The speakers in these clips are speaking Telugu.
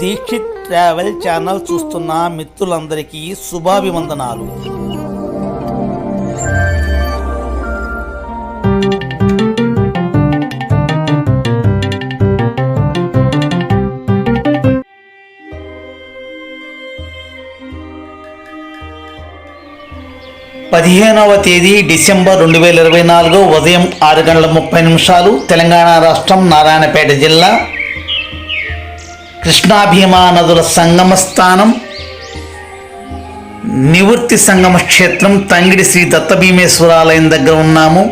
దీక్షిత్ ట్రావెల్ ఛానల్ చూస్తున్న మిత్రులందరికీ శుభాభివందనాలు. పదిహేనవ తేదీ డిసెంబర్ రెండు వేల ఇరవై నాలుగు ఉదయం ఆరు గంటల ముప్పై నిమిషాలు తెలంగాణ రాష్ట్రం నారాయణపేట జిల్లా కృష్ణాభీమా నదుల సంగమ స్థానం నివృత్తి సంగమ క్షేత్రం తంగిడి శ్రీ దత్త భీమేశ్వరాలయం దగ్గర ఉన్నాము.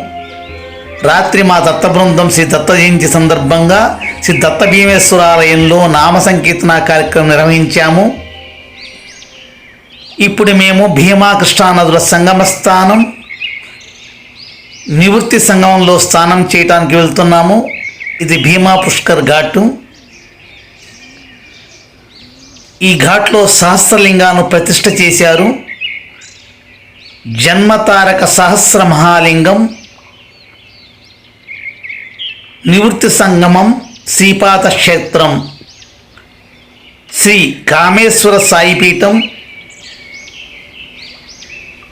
రాత్రి మా దత్త బృందం శ్రీ దత్త జయంతి సందర్భంగా శ్రీ దత్త భీమేశ్వరాలయంలో నామ సంకీర్తన కార్యక్రమం నిర్వహించాము. ఇప్పుడు మేము భీమా కృష్ణా నదుల సంగమ స్థానం నివృత్తి సంగమంలో స్నానం చేయడానికి వెళ్తున్నాము. ఇది భీమా పుష్కర్ ఘాటు. ఈ ఘాట్లో సహస్రలింగాను ప్రతిష్ఠ చేశారు. జన్మతారక సహస్ర మహాలింగం నివృత్తి సంగమం శ్రీపాత క్షేత్రం శ్రీ కామేశ్వర సాయిపీఠం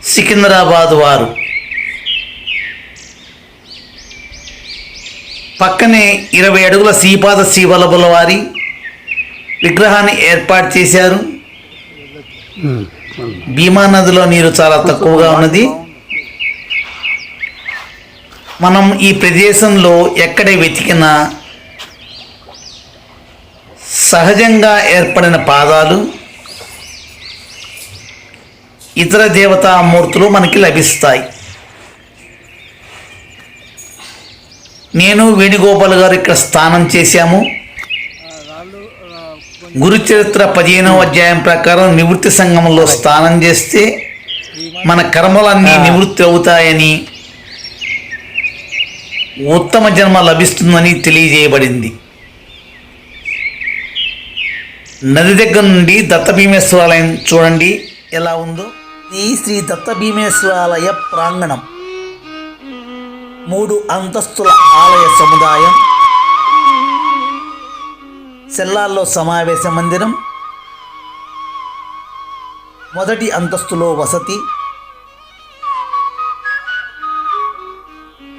సికింద్రాబాద్ వారు. పక్కనే ఇరవై అడుగుల శ్రీపాద శ్రీవల్లభుల వారి విగ్రహాన్ని ఏర్పాటు చేశారు. భీమా నదిలో నీరు చాలా తక్కువగా ఉన్నది. మనం ఈ ప్రదేశంలో ఎక్కడ వెతికినా సహజంగా ఏర్పడిన పాదాలు ఇతర దేవతామూర్తులు మనకి లభిస్తాయి. నేను వేణుగోపాల్ గారు ఇక్కడ స్నానం చేశాము. గురు చరిత్ర పదిహేనవ అధ్యాయం ప్రకారం నివృత్తి సంఘంలో స్నానం చేస్తే మన కర్మలన్నీ నివృత్తి అవుతాయని ఉత్తమ జన్మ లభిస్తుందని తెలియజేయబడింది. నది దగ్గర నుండి దత్త భీమేశ్వరాలయం చూడండి ఎలా ఉందో. ఈ శ్రీ దత్త భీమేశ్వరాలయ ప్రాంగణం. మూడు అంతస్తుల ఆలయ సముదాయం. సెల్లాల్లో సమావేశ మందిరం. మొదటి అంతస్తులో వసతి.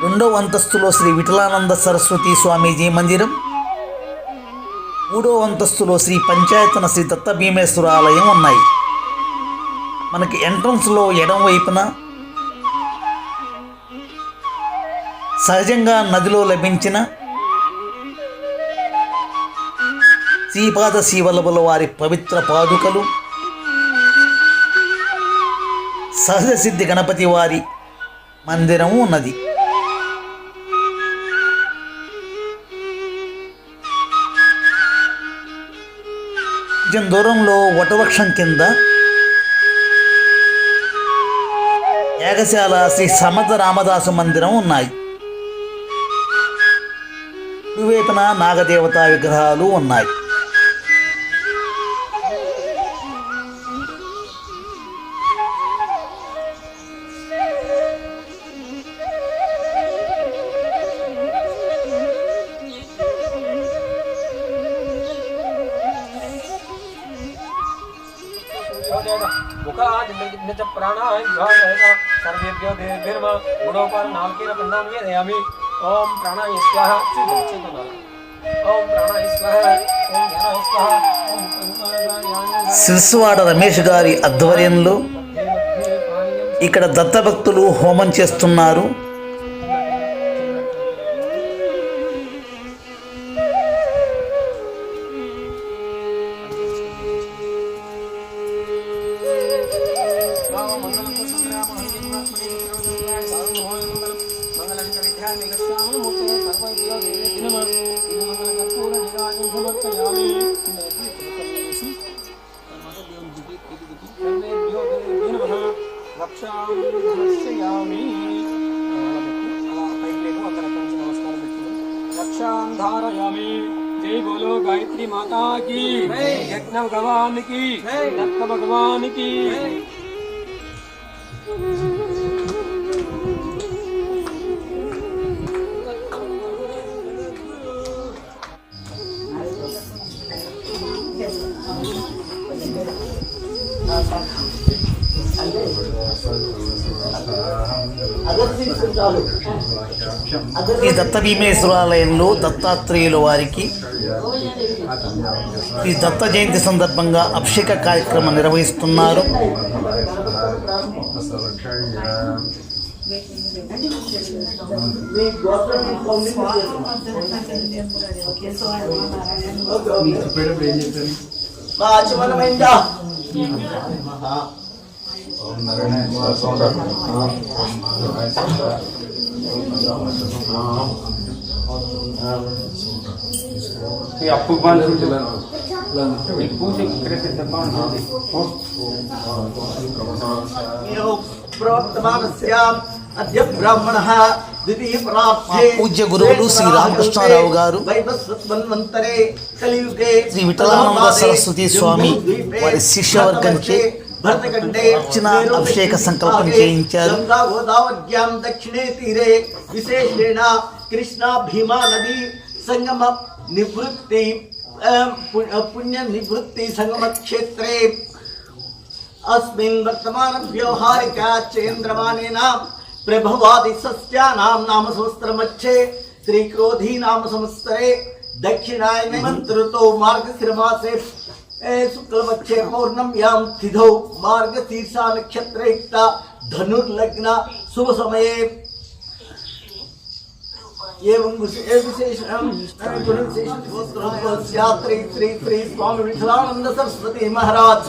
రెండవ అంతస్తులో శ్రీ విఠలానంద సరస్వతి స్వామీజీ మందిరం. మూడవ అంతస్తులో శ్రీ పంచాయతన శ్రీ దత్త భీమేశ్వర ఆలయం ఉన్నాయి. మనకి ఎంట్రన్స్లో ఎడం వైపున సహజంగా నదిలో లభించిన శ్రీపాద శ్రీవల్లభుల వారి పవిత్ర పాదుకలు. సహజ సిద్ధి గణపతి వారి మందిరము ఉన్నది. కొంచెం దూరంలో వటవృక్షం కింద యాగశాల శ్రీ సమర్థ రామదాసు మందిరం ఉన్నాయి. కుడివైపున నాగదేవతా విగ్రహాలు ఉన్నాయి. నిజ ప్రాణాయ సర్వేభ్యో దేవేర్మ గుణోపార నాలుకేన పిండాన్ని వేదయామి ఓం ప్రాణాయ స్వాహ చేతన ఓం ప్రాణాయ స్వాహ ఓం జ్ఞానాయ స్వాహ ఓం రమేష్ గారి ఆధ్వర్యంలో ఇక్కడ దత్తభక్తులు హోమం చేస్తున్నారు। रक्षां धारयामि जय बोलो गायत्री माता की यज्ञ भगवान की दत्त भगवान की ఈ దత్త భీమేశ్వరాలయంలో దత్తాత్రేయుల వారికి ఈ దత్త జయంతి సందర్భంగా అభిషేక కార్యక్రమం నిర్వహిస్తున్నారు. ఆచమనమైందా? ఈ అప్పు బాగా ఈ పూజ ఇక్కడ బాగుంటుంది అద్య బ్రాహ్మణః పూజ్య గురువులు శ్రీ రామకృష్ణారావు గారు, శ్రీ విఠలానంద సరస్వతి స్వామి వారి శిష్యవర్గంచే अभिषेक संकल्प गंगा गोदावज्ञां दक्षिणे तीरे विशेषेण कृष्णा भीमा नदी संगम निवृत्ति अं, अं, पुण्य निवृत्ति संगम क्षेत्र। अस्मिन् वर्तमान व्यवहारिक चेन्द्रमाने नाम प्रभवादि सस्या नाम संवत्सरमच्छे त्रिक्रोधी नाम समस्तरे दक्षिणाय हम्म। निमंत्रितो मार्ग श्रमा से शुक्लपक्षे पौर्णम्यां तिथौ मार्गशीर्षा नक्षत्रयुक्ता धनुर्लग्न शुभ समये एवं विशे- ए विशेषं श्री श्री श्री स्वामी विठलानंद सरस्वती महाराज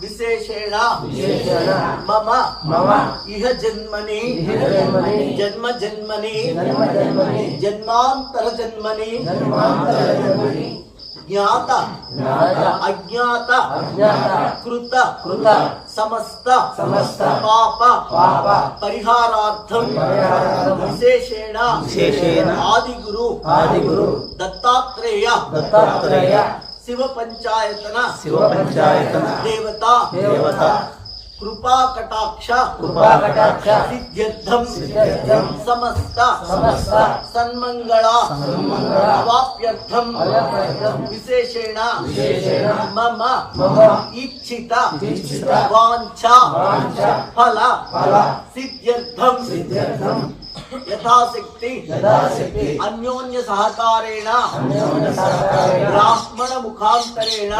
विशेषेण मम मम इह जन्मनि जन्म जन्मनि जन्मांतर जन्मनि ज्ञात अज्ञात कृत कृत समस्त समस्त पाप पाप परिहारार्थम विशेषेण विशेषेण आदिगुरु आदिगुरु दत्तात्रेय दत्तात्रेय शिव पंचायतना शिव पंचायतना देवता। देवता। कृपा कटाक्ष। कृपा कटाक्ष। सिद्ध्यर्थम। सिद्ध्यर्थम। समस्त। समस्त। सन्मंगला सन्मंगला वाप्यर्थम वाप्यर्थम विशेषेण। विशेषेण। मम। मम। इच्छिता इच्छिता वांछा वांछा फला। फला। सिद्ध्यर्थम। सिद्ध्यर्थम। యథాశక్తి అన్యోన్య సహకారేణ బ్రాహ్మణ ముఖాంతరేణ.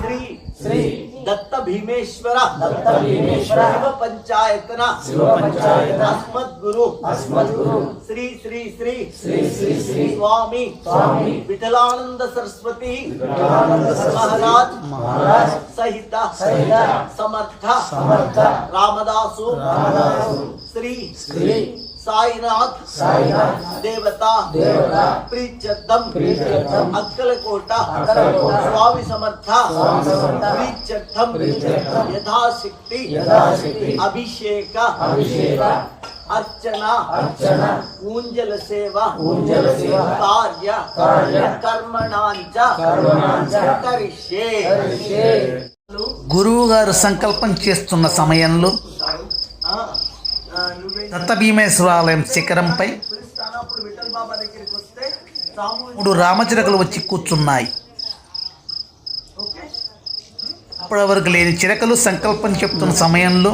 శ్రీ శ్రీ దత్త భీమేశ్వర దత్త భీమేశ్వర శివ పంచాయతన శివ పంచాయత అస్మద్గురు అస్మద్గురు శ్రీ శ్రీ శ్రీ శ్రీ శ్రీ శ్రీ స్వామి స్వామి విఠలానంద సరస్వతి మహారాజ్ మహారాజ్ సహిత సహిత సమర్థ సమర్థ రామదాసు రామదాసు శ్రీ శ్రీ సాయినాథ్ సాయినాథ్. దేవత. దేవత. ప్రీత్యర్థం. అక్కలకోట. స్వామి సమర్థ. స్వామి సమర్థ. ప్రీత్యర్థం. యథాశక్తి. యథాశక్తి. అభిషేక. అభిషేక. అర్చన. అర్చన. ఊంజల సేవ. ఊంజల సేవ. కార్య. కార్య. కర్మణాంచ కరిష్యే గురువు గారు సంకల్పం చేస్తున్న సమయంలో దత్త భీమేశ్వరాలయం శిఖరంపై మూడు రామచిలకలు వచ్చి కూర్చున్నాయి. అప్పటివరకు లేని చిలకలు సంకల్పం చెప్తున్న సమయంలో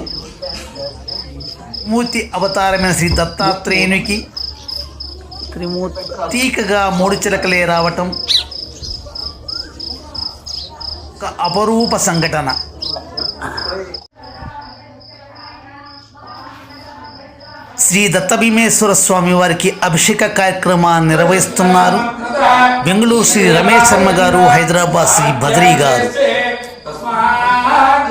మూర్తి అవతారమైన శ్రీ దత్తాత్రేయునికి తీకగా మూడు చిలకలే రావటం ఒక అపరూప సంఘటన. శ్రీ దత్తభీమేశ్వర స్వామి వారికి అభిషేక కార్యక్రమాన్ని నిర్వహిస్తున్నారు. బెంగళూరు శ్రీ రమేష్ శర్మ గారు హైదరాబాద్ శ్రీ బద్రీ గారు. తస్మాత్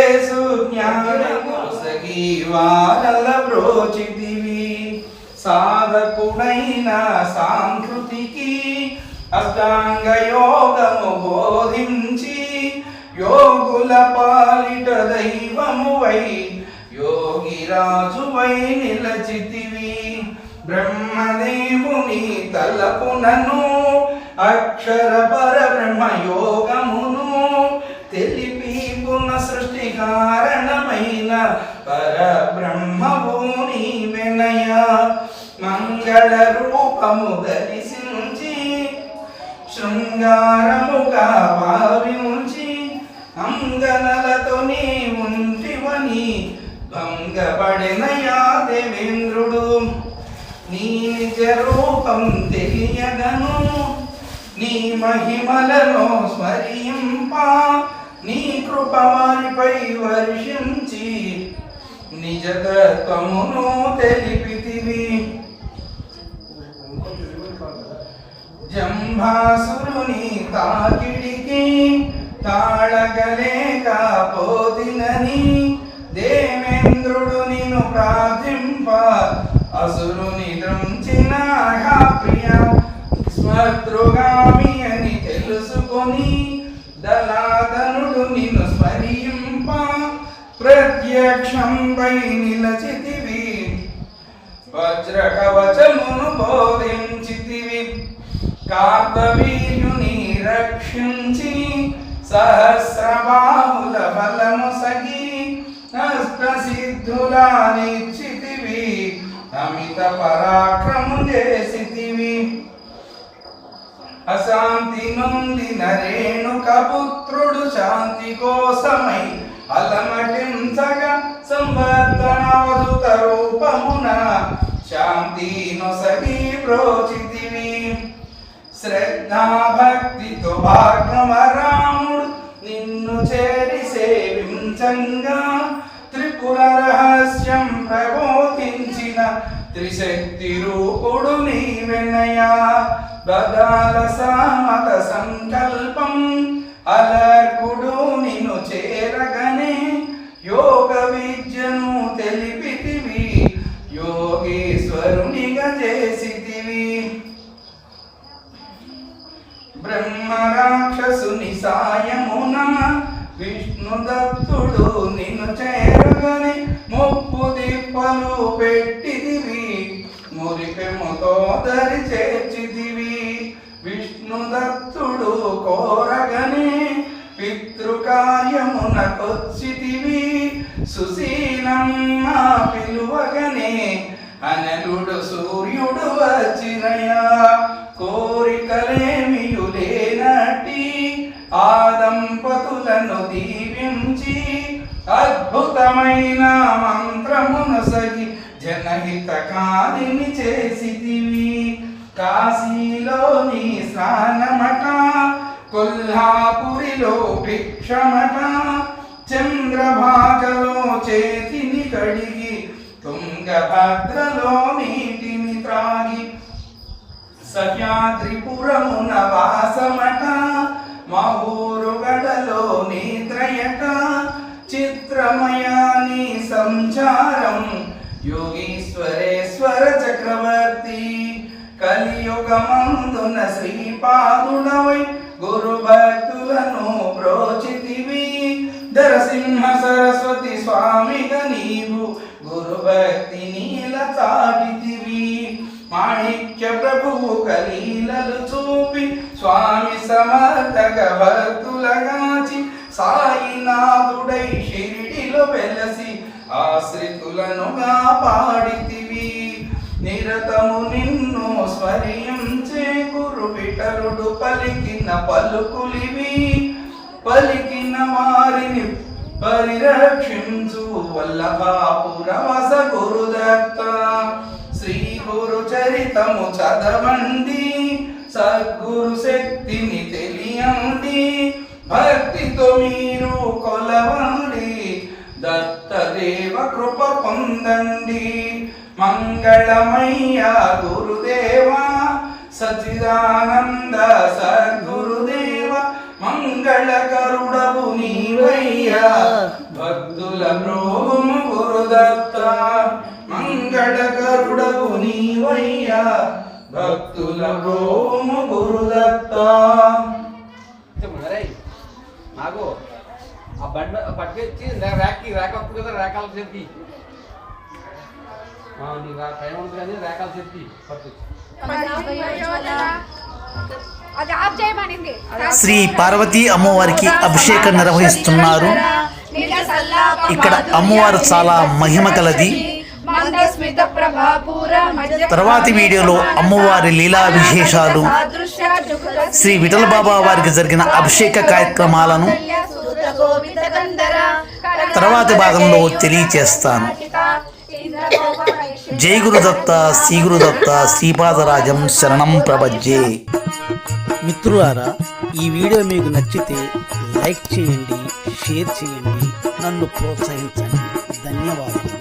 యేసు జ్ఞానులకేసు జ్ఞానము సగి బ్రోచితివి. సాధకుడైన సాంకృతికి అష్టాంగ యోగము బోధించి యోగుల పాలిట దైవము దైవమువై యోగిరాజువై నిలచితివి. బ్రహ్మదేవుని తలపునను అక్షర పర బ్రహ్మ యోగమును తెలి సృష్టి కారణమైన పర నీ వినయ మంగళ రూపము దర్శించి శృంగారముగా భావించి అంగనలతో నీ ఉంటివని భంగపడినయా దేవేంద్రుడు. నీ నిజ రూపం తెలియగను నీ మహిమలను స్మరింప నీ కృప వర్షించి నిజతత్వమును తెలిపితివి జంభాసురుని తాకిడికి తాళగలేకపోతినని దేవేంద్రుడు నిన్ను ప్రార్థింప అసురుని దృంచిన ప్రియ స్మృతృగామి అని తెలుసుకొని దళాదనుడు నిన్ను ప్రత్యక్షం ప్రత్యక్షంపై నిలచితివి. వజ్ర కవచమును బోధించితివి. కార్తవీయుని రక్షించి సహస్రబాహుల బలము సగి అష్ట సిద్ధులానిచ్చితివి అమిత పరాక్రము చేసితివి. అశాంతి నుండి నరేణుక పుత్రుడు శాంతి కోసమై అలమటించగా సంవర్ధనవధుత రూపమున శాంతి నొసగి ప్రోచితివి శ్రద్ధా భక్తితో భాగమరాముడు నిన్ను చేరి సేవించంగా. త్రిపుర రహస్యం ప్రబోధించిన త్రిశక్తి రూపుడు నీవెనయా బదాల సామత సంకల్పం కార్యమునకొచ్చితివి. సుశీలమ్మ పిలువగనే అనలుడు సూర్యుడు వచ్చినయా. కోరికలేమియు లేనటి ఆ దంపతులను దీవించి అద్భుతమైన మంత్రమును సగి జనహితకారిని చేసితివి. కాశీలోని స్నానమట కొల్హాపురిలో భిక్షమట చంద్రభాగలో చేతిని కడిగి తుంగభద్రలో నీటిని త్రాగి సహ్యాద్రిపురమున వాసమట మహూరుగడలో నిద్రయట చిత్రమయాని సంచారం యోగీశ్వరేశ్వర చక్రవర్తి కలియుగమందున శ్రీపాదుడవై గురు భక్తులను ప్రోచితివి. దరసింహ సరస్వతి స్వామిగా నీవు గురు భక్తు గురు పలికిన పలుకులివి పలికిన వారిని పరిరక్షించు వల్లభాపురవస గురుదత్త. శ్రీ గురు చరితము చదవండి సద్గురు శక్తిని తెలియండి. భక్తితో మీరు కొలవండి దత్తదేవ కృప పొందండి. మంగళమయ్య గురుదేవా సచిదానంద సద్గురుదేవ మంగళ కరుడవు నీవయ్యా. భక్తుల ప్రోము గురుదత్త మంగళ కరుడవు నీవయ్యా. భక్తుల ప్రోము గురుదత్త. నాకు ఆ బండ పట్టుకొచ్చి ర్యాక్కి ర్యాక్ వస్తుంది కదా ర్యాకాల చెప్పి నీ టైం ఉంటుంది కానీ ర్యాకాల చెప్పి పట్టుకొచ్చి శ్రీ పార్వతీ అమ్మవారికి అభిషేకం నిర్వహిస్తున్నారు. ఇక్కడ అమ్మవారు చాలా మహిమ కలది. తర్వాతి వీడియోలో అమ్మవారి లీలా విశేషాలు శ్రీ విఠల బాబా వారికి జరిగిన అభిషేక కార్యక్రమాలను తర్వాతి భాగంలో తెలియచేస్తాను. జై గురుదత్త శ్రీ గురుదత్త శ్రీపాదరాజం శరణం ప్రపజ్జే మిత్రులారా ఈ వీడియో మీకు నచ్చితే లైక్ చేయండి షేర్ చేయండి నన్ను ప్రోత్సహించండి. ధన్యవాదాలు.